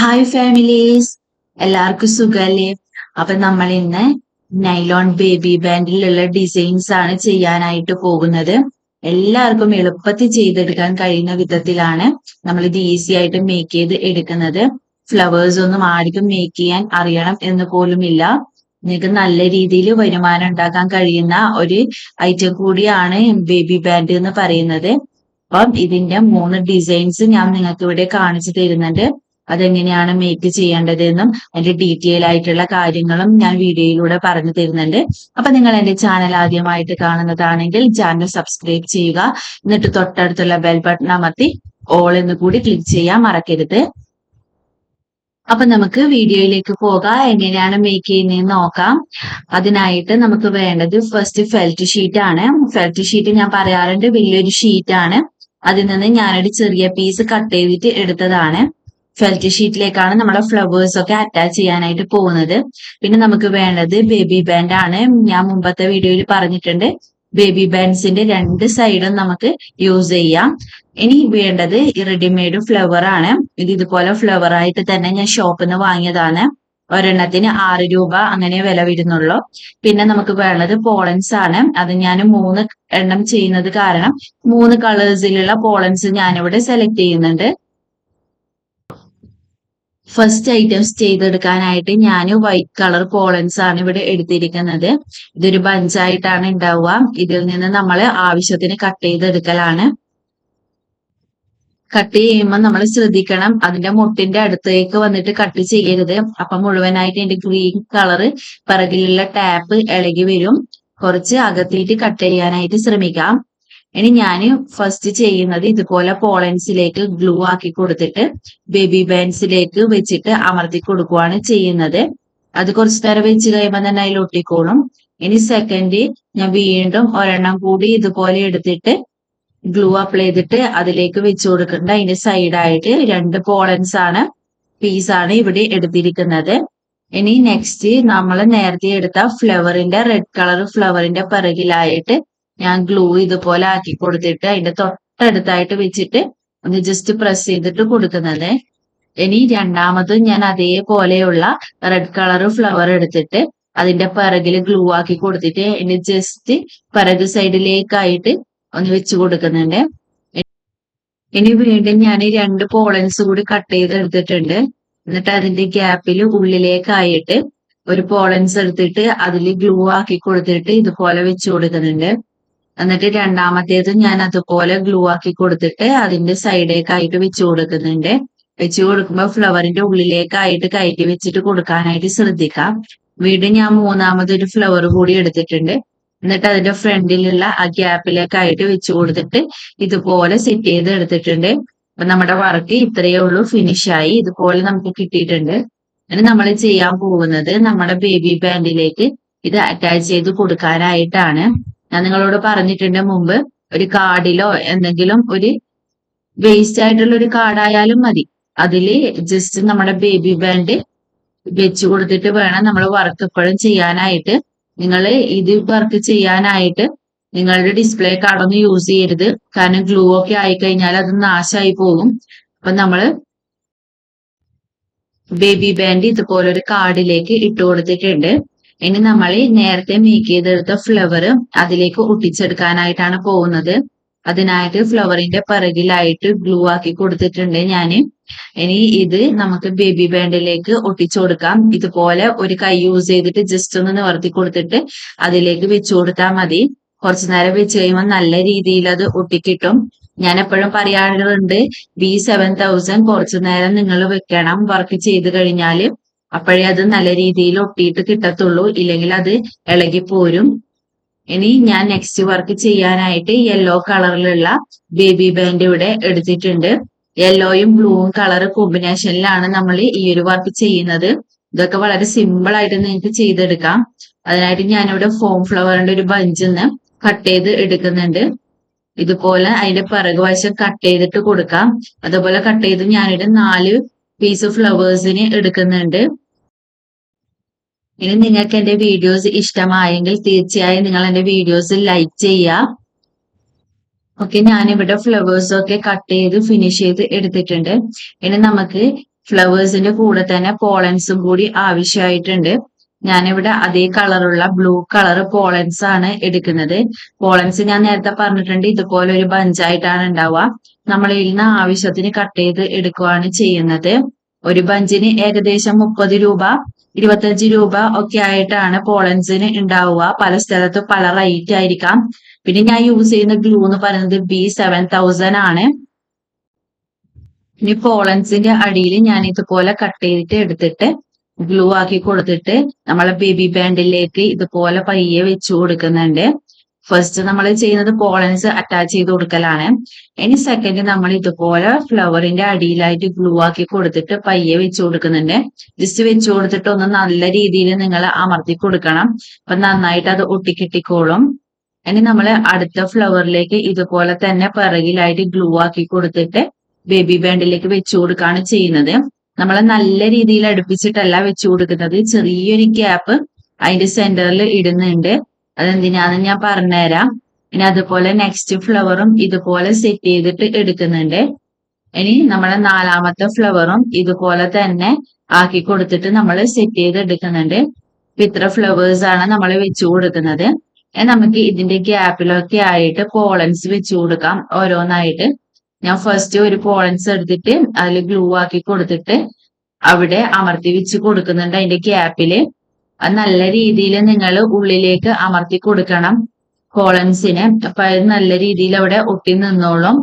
Hi families എല്ലാവർക്കും സുഖല്ലേ? അപ്പൊ നമ്മൾ ഇന്ന് നൈലോൺ ബേബി ബാൻഡിലുള്ള ഡിസൈൻസ് ആണ് ചെയ്യാനായിട്ട് പോകുന്നത്. എല്ലാവർക്കും എളുപ്പത്തിൽ ചെയ്തെടുക്കാൻ കഴിയുന്ന വിധത്തിലാണ് നമ്മൾ ഇത് ഈസി ആയിട്ട് മേക്ക് ചെയ്ത് എടുക്കുന്നത്. ഫ്ലവേഴ്സ് ഒന്നും ആർക്കും മേക്ക് ചെയ്യാൻ അറിയണം എന്ന് പോലുമില്ല നിങ്ങൾക്ക് നല്ല രീതിയിൽ വരുമാനം ഉണ്ടാക്കാൻ കഴിയുന്ന ഒരു ഐറ്റം കൂടിയാണ് ബേബി ബാൻഡ് എന്ന് പറയുന്നത്. അപ്പം ഇതിന്റെ മൂന്ന് ഡിസൈൻസ് ഞാൻ നിങ്ങൾക്ക് ഇവിടെ കാണിച്ചു തരുന്നുണ്ട്. അതെങ്ങനെയാണ് മേക്ക് ചെയ്യേണ്ടത് എന്നും അതിന്റെ ഡീറ്റെയിൽ ആയിട്ടുള്ള കാര്യങ്ങളും ഞാൻ വീഡിയോയിലൂടെ പറഞ്ഞു തരുന്നുണ്ട്. അപ്പൊ നിങ്ങൾ എന്റെ ചാനൽ ആദ്യമായിട്ട് കാണുന്നതാണെങ്കിൽ ചാനൽ സബ്സ്ക്രൈബ് ചെയ്യുക. എന്നിട്ട് തൊട്ടടുത്തുള്ള ബെൽ ബട്ടൺ അമർത്തി ഓൾ എന്ന് കൂടി ക്ലിക്ക് ചെയ്യാൻ മറക്കരുത്. അപ്പൊ നമുക്ക് വീഡിയോയിലേക്ക് പോകാം. എങ്ങനെയാണ് മേക്ക് ചെയ്യുന്നതെന്ന് നോക്കാം. അതിനായിട്ട് നമുക്ക് വേണ്ടത് ഫസ്റ്റ് ഫെൽറ്റ് ഷീറ്റ് ആണ്. ഫെൽറ്റ് ഷീറ്റ് ഞാൻ പറയാറുണ്ട് വലിയൊരു ഷീറ്റ് ആണ്. അതിൽ നിന്ന് ഞാനൊരു ചെറിയ പീസ് കട്ട് ചെയ്തിട്ട് എടുത്തതാണ്. ഫെൽറ്റ് ഷീറ്റിലേക്കാണ് നമ്മുടെ ഫ്ലവേഴ്സ് ഒക്കെ അറ്റാച്ച് ചെയ്യാനായിട്ട് പോകുന്നത്. പിന്നെ നമുക്ക് വേണ്ടത് ബേബി ബാൻഡ് ആണ്. ഞാൻ മുമ്പത്തെ വീഡിയോയിൽ പറഞ്ഞിട്ടുണ്ട്. ബേബി ബാൻഡ്സിന്റെ രണ്ട് സൈഡും നമുക്ക് യൂസ് ചെയ്യാം. ഇനി വേണ്ടത് റെഡിമെയ്ഡ് ഫ്ലവർ ആണ്. ഇത് ഇതുപോലെ ഫ്ലവർ ആയിട്ട് തന്നെ ഞാൻ ഷോപ്പിൽ നിന്ന് വാങ്ങിയതാണ്. ഒരെണ്ണത്തിന് ആറ് രൂപ അങ്ങനെ വില വരുന്നുള്ളൂ. പിന്നെ നമുക്ക് വേണ്ടത് പോളൻസ് ആണ്. അത് ഞാൻ മൂന്ന് എണ്ണം ചെയ്യുന്നത് കാരണം മൂന്ന് കളേഴ്സിലുള്ള പോളൻസ് ഞാനിവിടെ സെലക്ട് ചെയ്യുന്നുണ്ട്. ഫസ്റ്റ് ഐറ്റംസ് ചെയ്തെടുക്കാനായിട്ട് ഞാൻ വൈറ്റ് കളർ പോളൻസ് ആണ് ഇവിടെ എടുത്തിരിക്കുന്നത്. ഇതൊരു ബഞ്ചായിട്ടാണ് ഉണ്ടാവുക ഇതിൽ നിന്ന് നമ്മൾ ആവശ്യത്തിന് കട്ട് ചെയ്തെടുക്കലാണ്. കട്ട് ചെയ്യുമ്പോൾ നമ്മൾ ശ്രദ്ധിക്കണം. അതിന്റെ മുട്ടിന്റെ അടുത്തേക്ക് വന്നിട്ട് കട്ട് ചെയ്യരുത്. അപ്പൊ മുഴുവനായിട്ട് അതിന്റെ ഗ്രീൻ കളർ പിറകിലുള്ള ടാപ്പ് ഇളകി വരും. കുറച്ച് അകത്തിയിട്ട് കട്ട് ചെയ്യാനായിട്ട് ശ്രമിക്കാം. ഇനി ഞാൻ ഫസ്റ്റ് ചെയ്യുന്നത് ഇതുപോലെ പോളൻസിലേക്ക് ഗ്ലൂ ആക്കി കൊടുത്തിട്ട് ബേബി ബാൻസിലേക്ക് വെച്ചിട്ട് അമർത്തി കൊടുക്കുകയാണ് ചെയ്യുന്നത്. അത് കുറച്ച് നേരം വെച്ച് കഴിയുമ്പോൾ തന്നെ അതിൽ ഒട്ടിക്കോളും. ഇനി സെക്കൻഡ് ഞാൻ വീണ്ടും ഒരെണ്ണം കൂടി ഇതുപോലെ എടുത്തിട്ട് ഗ്ലൂ അപ്ലൈ ചെയ്തിട്ട് അതിലേക്ക് വെച്ചു കൊടുക്കേണ്ട. അതിന്റെ സൈഡായിട്ട് രണ്ട് പോളൻസ് ആണ് പീസ് ആണ് ഇവിടെ എടുത്തിരിക്കുന്നത്. ഇനി നെക്സ്റ്റ് നമ്മൾ നേരത്തെ എടുത്ത ഫ്ലവറിന്റെ റെഡ് കളർ ഫ്ലവറിന്റെ പിറകിലായിട്ട് ഞാൻ ഗ്ലൂ ഇതുപോലെ ആക്കി കൊടുത്തിട്ട് അതിന്റെ തൊട്ടടുത്തായിട്ട് വെച്ചിട്ട് ഒന്ന് ജസ്റ്റ് പ്രസ് ചെയ്തിട്ട് കൊടുക്കുന്നത്. ഇനി രണ്ടാമത് ഞാൻ അതേപോലെയുള്ള റെഡ് കളർ ഫ്ലവർ എടുത്തിട്ട് അതിന്റെ പിറകിൽ ഗ്ലൂ ആക്കി കൊടുത്തിട്ട് ഇനി ജസ്റ്റ് പിറക് സൈഡിലേക്കായിട്ട് ഒന്ന് വെച്ച് കൊടുക്കുന്നുണ്ട്. ഇനി വീണ്ടും ഞാൻ രണ്ട് പോളൻസ് കൂടി കട്ട് ചെയ്ത് എടുത്തിട്ടുണ്ട് എന്നിട്ട് അതിന്റെ ഗ്യാപ്പിൽ ഉള്ളിലേക്കായിട്ട് ഒരു പോളൻസ് എടുത്തിട്ട് അതിൽ ഗ്ലൂ ആക്കി കൊടുത്തിട്ട് ഇതുപോലെ വെച്ച് കൊടുക്കുന്നുണ്ട്. എന്നിട്ട് രണ്ടാമത്തേത് ഞാൻ അതുപോലെ ഗ്ലൂ ആക്കി കൊടുത്തിട്ട് അതിന്റെ സൈഡേക്കായിട്ട് വെച്ച് കൊടുക്കുന്നുണ്ട്. വെച്ച് കൊടുക്കുമ്പോൾ ഫ്ലവറിന്റെ ഉള്ളിലേക്കായിട്ട് കയറ്റി വെച്ചിട്ട് കൊടുക്കാനായിട്ട് ശ്രദ്ധിക്കാം. വീണ്ടും ഞാൻ മൂന്നാമതൊരു ഫ്ലവർ കൂടി എടുത്തിട്ടുണ്ട്. എന്നിട്ട് അതിന്റെ ഫ്രണ്ടിലുള്ള ആ ഗ്യാപ്പിലേക്കായിട്ട് വെച്ച് കൊടുത്തിട്ട് ഇതുപോലെ സെറ്റ് ചെയ്ത് എടുത്തിട്ടുണ്ട്. അപ്പൊ നമ്മുടെ വർക്ക് ഇത്രയേ ഉള്ളൂ ഫിനിഷ് ആയി. ഇതുപോലെ നമുക്ക് കിട്ടിയിട്ടുണ്ട്. ഇനി നമ്മൾ ചെയ്യാൻ പോകുന്നത് നമ്മുടെ ബേബി ബാൻഡിലേക്ക് ഇത് അറ്റാച്ച് ചെയ്ത് കൊടുക്കാനായിട്ടാണ്. ഞാൻ നിങ്ങളോട് പറഞ്ഞിട്ടുണ്ട് മുമ്പ് ഒരു കാർഡിലോ എന്തെങ്കിലും ഒരു വേസ്റ്റ് ആയിട്ടുള്ള ഒരു കാർഡായാലും മതി. അതിൽ ജസ്റ്റ് നമ്മുടെ ബേബി ബാൻഡ് വെച്ച് കൊടുത്തിട്ട് വേണം നമ്മൾ വർക്ക് എപ്പോഴും ചെയ്യാനായിട്ട്. നിങ്ങൾ ഇത് വർക്ക് ചെയ്യാനായിട്ട് നിങ്ങളുടെ ഡിസ്പ്ലേ കാർഡൊന്നും യൂസ് ചെയ്യരുത്. കാരണം ഗ്ലൂ ഒക്കെ ആയി കഴിഞ്ഞാൽ അത് നാശമായി പോകും. അപ്പൊ നമ്മൾ ബേബി ബാൻഡ് ഇതുപോലൊരു കാർഡിലേക്ക് ഇട്ട് കൊടുത്തിട്ടുണ്ട്. ഇനി നമ്മൾ നേരത്തെ മേക്ക് ചെയ്തെടുത്ത ഫ്ലവർ അതിലേക്ക് ഒട്ടിച്ചെടുക്കാനായിട്ടാണ് പോകുന്നത്. അതിനായിട്ട് ഫ്ലവറിന്റെ പിറകിലായിട്ട് ഗ്ലൂ ആക്കി കൊടുത്തിട്ടുണ്ട് ഞാൻ ഇനി ഇത് നമുക്ക് ബേബി ബാൻഡിലേക്ക് ഒട്ടിച്ചു കൊടുക്കാം. ഇതുപോലെ ഒരു കൈ യൂസ് ചെയ്തിട്ട് ജസ്റ്റ് ഒന്ന് നിവർത്തി കൊടുത്തിട്ട് അതിലേക്ക് വെച്ചു കൊടുത്താൽ മതി. കുറച്ചു നേരം വെച്ച് കഴിയുമ്പോൾ നല്ല രീതിയിൽ അത് ഒട്ടിക്കിട്ടും. ഞാൻ എപ്പോഴും പറയാറുണ്ട് ബി സെവൻ തൗസൻഡ് കുറച്ചു നേരം നിങ്ങൾ വെക്കണം. വർക്ക് ചെയ്ത് കഴിഞ്ഞാൽ അപ്പോഴേ അത് നല്ല രീതിയിൽ ഒട്ടിയിട്ട് കിട്ടത്തുള്ളൂ. ഇല്ലെങ്കിൽ അത് ഇളകി പോരും ഇനി ഞാൻ നെക്സ്റ്റ് വർക്ക് ചെയ്യാനായിട്ട് യെല്ലോ കളറിലുള്ള ബേബി ബാൻഡ് ഇവിടെ എടുത്തിട്ടുണ്ട്. യെല്ലോയും ബ്ലൂവും കളർ കോമ്പിനേഷനിലാണ് നമ്മൾ ഈ ഒരു വർക്ക് ചെയ്യുന്നത്. ഇതൊക്കെ വളരെ സിമ്പിൾ ആയിട്ട് നിങ്ങൾക്ക് ചെയ്തെടുക്കാം. അതിനായിട്ട് ഞാനിവിടെ ഫോം ഫ്ലവറിന്റെ ഒരു ബഞ്ചിന്ന് കട്ട് ചെയ്ത് എടുക്കുന്നുണ്ട്. ഇതുപോലെ അതിന്റെ പിറകുവശം കട്ട് ചെയ്തിട്ട് കൊടുക്കാം. അതുപോലെ കട്ട് ചെയ്ത് ഞാനിവിടെ നാല് പീസ് ഫ്ലവേഴ്സിന് എടുക്കുന്നുണ്ട്. ഇനി നിങ്ങൾക്ക് എന്റെ വീഡിയോസ് ഇഷ്ടമായെങ്കിൽ തീർച്ചയായും നിങ്ങൾ എന്റെ വീഡിയോസ് ലൈക്ക് ചെയ്യുക ഓക്കെ ഞാനിവിടെ ഫ്ലവേഴ്സ് ഒക്കെ കട്ട് ചെയ്ത് ഫിനിഷ് ചെയ്ത് എടുത്തിട്ടുണ്ട്. ഇനി നമുക്ക് ഫ്ലവേഴ്സിന്റെ കൂടെ തന്നെ പോളൻസും കൂടി ആവശ്യമായിട്ടുണ്ട്. ഞാനിവിടെ അതേ കളറുള്ള ബ്ലൂ കളർ പോളൻസ് ആണ് എടുക്കുന്നത്. പോളൻസ് ഞാൻ നേരത്തെ പറഞ്ഞിട്ടുണ്ട് ഇതുപോലെ ഒരു ബഞ്ചായിട്ടാണ് ഉണ്ടാവുക. നമ്മൾ ഇന്ന ആവശ്യത്തിന് കട്ട് ചെയ്ത് എടുക്കുകയാണ് ചെയ്യുന്നത്. ഒരു ബഞ്ചിന് ഏകദേശം മുപ്പത് രൂപ ഇരുപത്തഞ്ച് രൂപ ഒക്കെ ആയിട്ടാണ് പോളൻസിന് ഉണ്ടാവുക. പല സ്ഥലത്തും പല റേറ്റ് ആയിരിക്കാം. പിന്നെ ഞാൻ യൂസ് ചെയ്യുന്ന ഗ്ലൂ എന്ന് പറയുന്നത് ബി സെവൻ തൗസൻഡ് ആണ്. ഇനി പോളൻസിന്റെ അടിയിൽ ഞാൻ ഇതുപോലെ കട്ട് ചെയ്തിട്ട് എടുത്തിട്ട് ഗ്ലൂ ആക്കി കൊടുത്തിട്ട് നമ്മളെ ബേബി ബാൻഡിലേക്ക് ഇതുപോലെ പയ്യെ വെച്ചു കൊടുക്കുന്നുണ്ട്. ഫസ്റ്റ് നമ്മൾ ചെയ്യുന്നത് പോളൻസ് അറ്റാച്ച് ചെയ്ത് കൊടുക്കലാണ്. ഇനി സെക്കൻഡ് നമ്മൾ ഇതുപോലെ ഫ്ലവറിന്റെ അടിയിലായിട്ട് ഗ്ലൂ ആക്കി കൊടുത്തിട്ട് പയ്യെ വെച്ചു കൊടുക്കുന്നുണ്ട്. ജസ്റ്റ് വെച്ചു കൊടുത്തിട്ട് ഒന്ന് നല്ല രീതിയിൽ നിങ്ങൾ അമർത്തി കൊടുക്കണം. അപ്പൊ നന്നായിട്ട് അത് ഒട്ടിക്കിട്ടിക്കോളും ഇനി നമ്മൾ അടുത്ത ഫ്ലവറിലേക്ക് ഇതുപോലെ തന്നെ പിറകിലായിട്ട് ഗ്ലൂ ആക്കി കൊടുത്തിട്ട് ബേബി ബാൻഡിലേക്ക് വെച്ചു കൊടുക്കുകയാണ് ചെയ്യുന്നത്. നമ്മൾ നല്ല രീതിയിൽ അടുപ്പിച്ചിട്ടല്ല വെച്ചു കൊടുക്കുന്നത്. ചെറിയൊരു ഗ്യാപ്പ് അതിന്റെ സെന്ററിൽ ഇടുന്നുണ്ട്. അതെന്തിനാന്ന് ഞാൻ പറഞ്ഞുതരാം. ഇനി അതുപോലെ നെക്സ്റ്റ് ഫ്ലവറും ഇതുപോലെ സെറ്റ് ചെയ്തിട്ട് എടുക്കുന്നുണ്ട്. ഇനി നമ്മളെ നാലാമത്തെ ഫ്ലവറും ഇതുപോലെ തന്നെ ആക്കി കൊടുത്തിട്ട് നമ്മൾ സെറ്റ് ചെയ്ത് എടുക്കുന്നുണ്ട്. ഇത്ര ഫ്ലവേഴ്സ് ആണ് നമ്മൾ വെച്ചു കൊടുക്കുന്നത്. നമുക്ക് ഇതിന്റെ ഗ്യാപ്പിലൊക്കെ ആയിട്ട് പോളൻസ് വെച്ചു കൊടുക്കാം ഓരോന്നായിട്ട്. ഞാൻ ഫസ്റ്റ് ഒരു പോളൻസ് എടുത്തിട്ട് അതിൽ ഗ്ലൂ ആക്കി കൊടുത്തിട്ട് അവിടെ അമർത്തി വെച്ച് കൊടുക്കുന്നുണ്ട് അതിന്റെ ഗ്യാപ്പിൽ അത് നല്ല രീതിയിൽ നിങ്ങൾ ഉള്ളിലേക്ക് അമർത്തി കൊടുക്കണം. കോളൻസിന്. അപ്പൊ അത് നല്ല രീതിയിൽ അവിടെ ഒട്ടി നിന്നോളും.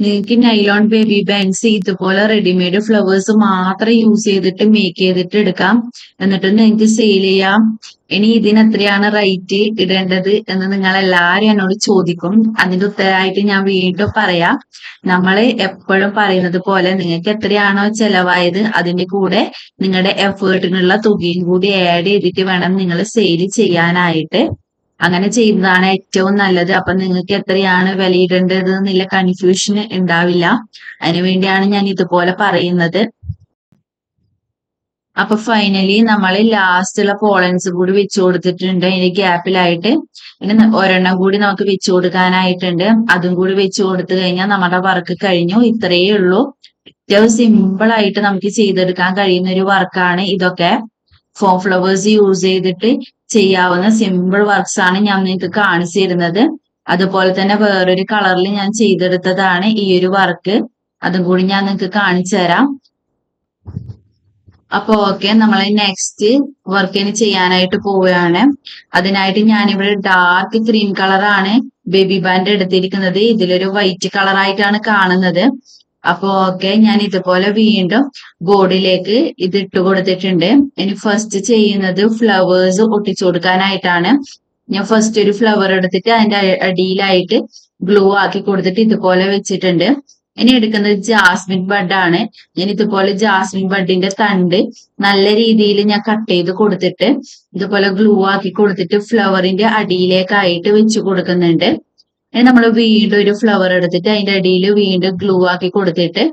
നിങ്ങൾക്ക് നൈലോൺ ബേബി ബാങ്ക്സ് ഇതുപോലെ റെഡിമെയ്ഡ് ഫ്ലവേഴ്സ് മാത്രം യൂസ് ചെയ്തിട്ട് മേക്ക് ചെയ്തിട്ട് എടുക്കാം. എന്നിട്ട് നിങ്ങൾക്ക് സെയിൽ ചെയ്യാം. ഇനി ഇതിന് എത്രയാണ് റേറ്റ് ഇടേണ്ടത് എന്ന് നിങ്ങൾ എല്ലാവരും എന്നോട് ചോദിക്കും. അതിന്റെ ഉത്തരമായിട്ട് ഞാൻ വീണ്ടും പറയാം. നമ്മൾ എപ്പോഴും പറയുന്നത് പോലെ നിങ്ങൾക്ക് എത്രയാണോ ചെലവായത് അതിന്റെ കൂടെ നിങ്ങളുടെ എഫേർട്ടിനുള്ള തുകയും കൂടി ആഡ് ചെയ്തിട്ട് വേണം നിങ്ങൾ സെയിൽ ചെയ്യാനായിട്ട്. അങ്ങനെ ചെയ്യുന്നതാണ് ഏറ്റവും നല്ലത്. അപ്പൊ നിങ്ങൾക്ക് എത്രയാണ് വിലയിടേണ്ടത് എന്നുള്ള കൺഫ്യൂഷൻ ഉണ്ടാവില്ല. അതിനുവേണ്ടിയാണ് ഞാൻ ഇതുപോലെ പറയുന്നത്. അപ്പൊ ഫൈനലി നമ്മൾ ലാസ്റ്റുള്ള പോളൻസ് കൂടി വെച്ചു കൊടുത്തിട്ടുണ്ട്. ഇനി ഗ്യാപ്പിലായിട്ട് ഇനി ഒരെണ്ണം കൂടി നമുക്ക് വെച്ചു കൊടുക്കാനായിട്ടുണ്ട്. അതും കൂടി വെച്ചു കൊടുത്തു കഴിഞ്ഞാൽ നമ്മുടെ വർക്ക് കഴിഞ്ഞു. ഇത്രയേ ഉള്ളൂ. ഏറ്റവും സിമ്പിൾ ആയിട്ട് നമുക്ക് ചെയ്തെടുക്കാൻ കഴിയുന്ന ഒരു വർക്കാണ് ഇതൊക്കെ. ഫോം ഫ്ലവേഴ്സ് യൂസ് ചെയ്തിട്ട് ചെയ്യാവുന്ന സിമ്പിൾ വർക്ക്സ് ആണ് ഞാൻ നിങ്ങൾക്ക് കാണിച്ചു തരുന്നത്. അതുപോലെ തന്നെ വേറൊരു കളറിൽ ഞാൻ ചെയ്തെടുത്തതാണ് ഈ ഒരു വർക്ക് അതും കൂടി ഞാൻ നിങ്ങൾക്ക് കാണിച്ചു തരാം. അപ്പൊ ഓക്കെ നമ്മൾ നെക്സ്റ്റ് വർക്കിന് ചെയ്യാനായിട്ട് പോവുകയാണ്. അതിനായിട്ട് ഞാനിവിടെ ഡാർക്ക് ക്രീം കളറാണ് ബേബി ബാൻഡ് എടുത്തിരിക്കുന്നത്. ഇതിലൊരു വൈറ്റ് കളറായിട്ടാണ് കാണുന്നത്. അപ്പൊ ഓക്കെ ഞാൻ ഇതുപോലെ വീണ്ടും ബോർഡിലേക്ക് ഇത് ഇട്ട് കൊടുത്തിട്ടുണ്ട്. ഇനി ഫസ്റ്റ് ചെയ്യുന്നത് ഫ്ലവേഴ്സ് ഒട്ടിച്ചു കൊടുക്കാനായിട്ടാണ്. ഞാൻ ഫസ്റ്റ് ഒരു ഫ്ലവർ എടുത്തിട്ട് അതിന്റെ അടിയിലായിട്ട് ഗ്ലൂ ആക്കി കൊടുത്തിട്ട് ഇതുപോലെ വെച്ചിട്ടുണ്ട്. ഇനി എടുക്കുന്നത് ജാസ്മിൻ ബഡ് ആണ്. ഞാൻ ഇതുപോലെ ജാസ്മിൻ ബഡിന്റെ തണ്ട് നല്ല രീതിയിൽ ഞാൻ കട്ട് ചെയ്ത് കൊടുത്തിട്ട് ഇതുപോലെ ഗ്ലൂ ആക്കി കൊടുത്തിട്ട് ഫ്ലവറിന്റെ അടിയിലേക്കായിട്ട് വെച്ച് കൊടുക്കുന്നുണ്ട്. നമ്മൾ വീണ്ടും ഒരു ഫ്ലവർ എടുത്തിട്ട് അതിന്റെ അടിയിൽ വീണ്ടും ഗ്ലൂ ആക്കി കൊടുത്തിട്ട്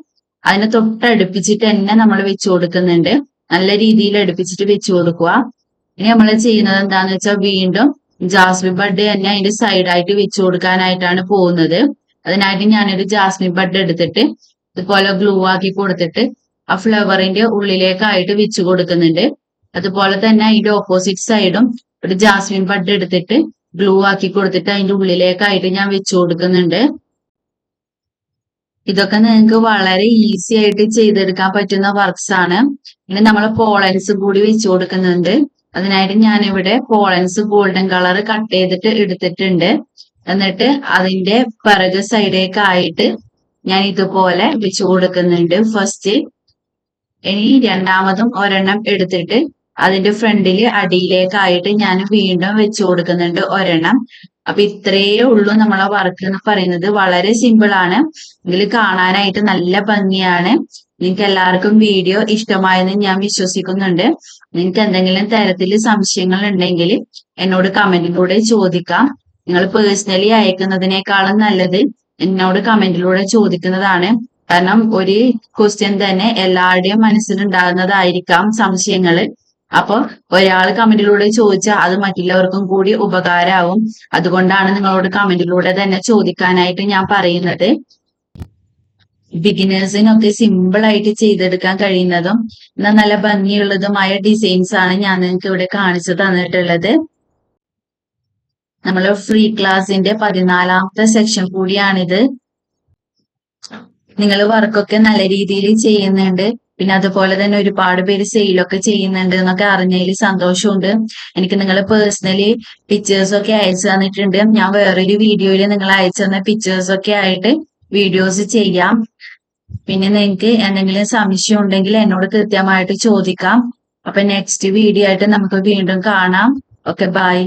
അതിനെ തൊട്ടടുപ്പിച്ചിട്ട് തന്നെ നമ്മൾ വെച്ചു കൊടുക്കുന്നുണ്ട്. നല്ല രീതിയിൽ അടുപ്പിച്ചിട്ട് വെച്ചു കൊടുക്കുക. ഇനി നമ്മൾ ചെയ്യുന്നത് എന്താന്ന് വെച്ചാൽ വീണ്ടും ജാസ്മിൻ ബഡ് തന്നെ അതിന്റെ സൈഡായിട്ട് വെച്ചു കൊടുക്കാനായിട്ടാണ് പോകുന്നത്. അതിനായിട്ട് ഞാനൊരു ജാസ്മിൻ ബഡ് എടുത്തിട്ട് ഇതുപോലെ ഗ്ലൂ ആക്കി കൊടുത്തിട്ട് ആ ഫ്ലവറിന്റെ ഉള്ളിലേക്കായിട്ട് വെച്ചു കൊടുക്കുന്നുണ്ട്. അതുപോലെ തന്നെ അതിന്റെ ഓപ്പോസിറ്റ് സൈഡും ഒരു ജാസ്മിൻ ബഡ് എടുത്തിട്ട് ഗ്ലൂ ആക്കി കൊടുത്തിട്ട് അതിന്റെ ഉള്ളിലേക്കായിട്ട് ഞാൻ വെച്ചു കൊടുക്കുന്നുണ്ട്. ഇതൊക്കെ നിങ്ങൾക്ക് വളരെ ഈസി ആയിട്ട് ചെയ്തെടുക്കാൻ പറ്റുന്ന വർക്ക്സ് ആണ്. ഇനി നമ്മൾ പോളൻസ് കൂടി വെച്ചു കൊടുക്കുന്നുണ്ട്. അതിനായിട്ട് ഞാനിവിടെ പോളൻസ് ഗോൾഡൻ കളർ കട്ട് ചെയ്തിട്ട് എടുത്തിട്ടുണ്ട്. എന്നിട്ട് അതിന്റെ പിറക് സൈഡേക്കായിട്ട് ഞാൻ ഇതുപോലെ വെച്ചു കൊടുക്കുന്നുണ്ട്. ഫസ്റ്റ് ഇനി രണ്ടാമതും ഒരെണ്ണം എടുത്തിട്ട് അതിന്റെ ഫ്രണ്ടിൽ അടിയിലേക്കായിട്ട് ഞാൻ വീണ്ടും വെച്ചു കൊടുക്കുന്നുണ്ട് ഒരെണ്ണം. അപ്പൊ ഇത്രയേ ഉള്ളൂ നമ്മളെ വർക്ക് എന്ന് പറയുന്നത്. വളരെ സിമ്പിൾ ആണ്. ഇതിൽ കാണാനായിട്ട് നല്ല ഭംഗിയാണ്. നിങ്ങൾക്ക് എല്ലാവർക്കും വീഡിയോ ഇഷ്ടമായെന്ന് ഞാൻ വിശ്വസിക്കുന്നുണ്ട്. നിങ്ങൾക്ക് എന്തെങ്കിലും തരത്തിൽ സംശയങ്ങൾ ഉണ്ടെങ്കിൽ എന്നോട് കമന്റിലൂടെ ചോദിക്കാം. നിങ്ങൾ പേഴ്സണലി അയക്കുന്നതിനേക്കാളും നല്ലത് എന്നോട് കമന്റിലൂടെ ചോദിക്കുന്നതാണ്. കാരണം ഒരു ക്വസ്റ്റ്യൻ തന്നെ എല്ലാവരുടെയും മനസ്സിലുണ്ടാകുന്നതായിരിക്കാം സംശയങ്ങൾ അപ്പൊ ഒരാൾ കമന്റിലൂടെ ചോദിച്ചാൽ അത് മറ്റുള്ളവർക്കും കൂടി ഉപകാരമാവും അതുകൊണ്ടാണ് നിങ്ങളോട് കമന്റിലൂടെ തന്നെ ചോദിക്കാനായിട്ട് ഞാൻ പറയുന്നത്. ബിഗിനേഴ്സിനൊക്കെ സിമ്പിൾ ആയിട്ട് ചെയ്തെടുക്കാൻ കഴിയുന്നതും എന്നാൽ നല്ല ഭംഗിയുള്ളതുമായ ഡിസൈൻസ് ആണ് ഞാൻ നിങ്ങൾക്ക് ഇവിടെ കാണിച്ചു തന്നിട്ടുള്ളത്. നമ്മൾ ഫ്രീ ക്ലാസിന്റെ പതിനാലാമത്തെ സെക്ഷൻ കൂടിയാണിത്. നിങ്ങൾ വർക്കൊക്കെ നല്ല രീതിയിൽ ചെയ്യുന്നുണ്ട്. പിന്നെ അതുപോലെ തന്നെ ഒരുപാട് പേര് സെയിലൊക്കെ ചെയ്യുന്നുണ്ട് എന്നൊക്കെ അറിഞ്ഞതിൽ സന്തോഷമുണ്ട്. എനിക്ക് നിങ്ങൾ പേഴ്സണലി പിക്ചേഴ്സ് ഒക്കെ അയച്ചു തന്നിട്ടുണ്ട്. ഞാൻ വേറൊരു വീഡിയോയിൽ നിങ്ങൾ അയച്ചു തന്ന പിക്ചേഴ്സ് ഒക്കെ ആയിട്ട് വീഡിയോസ് ചെയ്യാം. പിന്നെ നിങ്ങൾക്ക് എന്തെങ്കിലും സംശയം ഉണ്ടെങ്കിൽ എന്നോട് കൃത്യമായിട്ട് ചോദിക്കാം. അപ്പൊ നെക്സ്റ്റ് വീഡിയോ ആയിട്ട് നമുക്ക് വീണ്ടും കാണാം. Okay bye